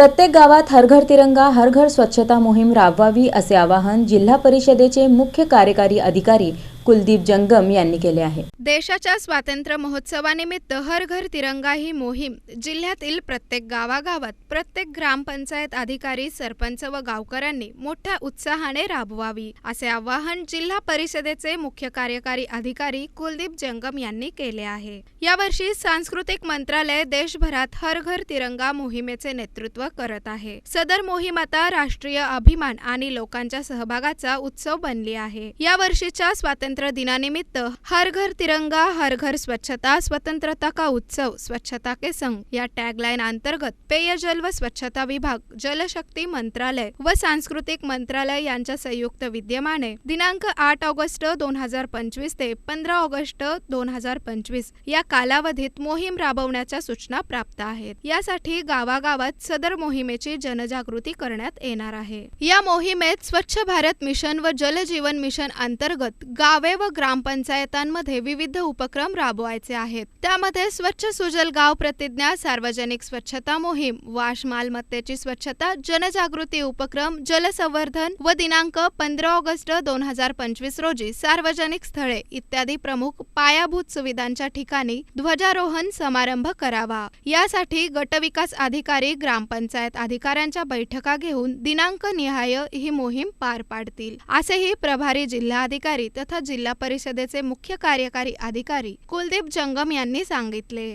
प्रत्येक गावात हर घर तिरंगा हर घर स्वच्छता मोहीम राबवावी असे आवाहन जिल्हा परिषदेचे मुख्य कार्यकारी अधिकारी कुलदीप जंगम यांनी केले आहे. देशाच्या स्वातंत्र्य महोत्सवानिमित्त हर घर तिरंगा ही मोहीम जिल्ह्यातील प्रत्येक गावागावात प्रत्येक ग्रामपंचायत अधिकारी सरपंच व गावकऱ्यांनी मोठ्या उत्साहाने राबवावी असे आवाहन जिल्हा परिषदेचे मुख्य कार्यकारी अधिकारी कुलदीप जंगम यांनी केले आहे. यावर्षी सांस्कृतिक मंत्रालय देशभरात हर घर तिरंगा मोहिमेचे नेतृत्व करत आहे. सदर मोहीम आता राष्ट्रीय अभिमान आणि लोकांच्या सहभागाचा उत्सव बनली आहे. या वर्षीच्या स्वातंत्र्य दिनानिमित्त हर घर तिरंगा हर घर स्वच्छता स्वतंत्रता का उत्सव स्वच्छता के संग या टॅगलाईन अंतर्गत पेयजल व स्वच्छता विभाग जलशक्ती मंत्रालय व सांस्कृतिक मंत्रालय यांच्या संयुक्त विद्यमाने दिनांक आठ ऑगस्ट दोन हजार पंचवीस ते पंधरा ऑगस्ट दोन हजार पंचवीस या कालावधीत मोहीम राबवण्याच्या सूचना प्राप्त आहेत. यासाठी गावागावात सदर मोहिमेची जनजागृती करण्यात येणार आहे. या मोहिमेत स्वच्छ भारत मिशन व जल जीवन मिशन अंतर्गत गाव गावे व ग्रामपंचायतांमध्ये विविध उपक्रम राबवायचे आहेत. त्यामध्ये स्वच्छ सुजल गाव प्रतिज्ञा सार्वजनिक स्वच्छता मोहीम वाश मालमत्तेची स्वच्छता जनजागृती उपक्रम जलसंवर्धन व दिनांक पंधरा ऑगस्ट दोन हजार पंचवीस रोजी सार्वजनिक स्थळे इत्यादी प्रमुख पायाभूत सुविधांच्या ठिकाणी ध्वजारोहण समारंभ करावा. यासाठी गटविकास अधिकारी ग्रामपंचायत अधिकाऱ्यांच्या बैठका घेऊन दिनांक निहाय ही मोहीम पार पाडतील. असेही प्रभारी जिल्हाधिकारी तथा जिल्हा परिषदेचे मुख्य कार्यकारी अधिकारी कुलदीप जंगम यांनी सांगितले.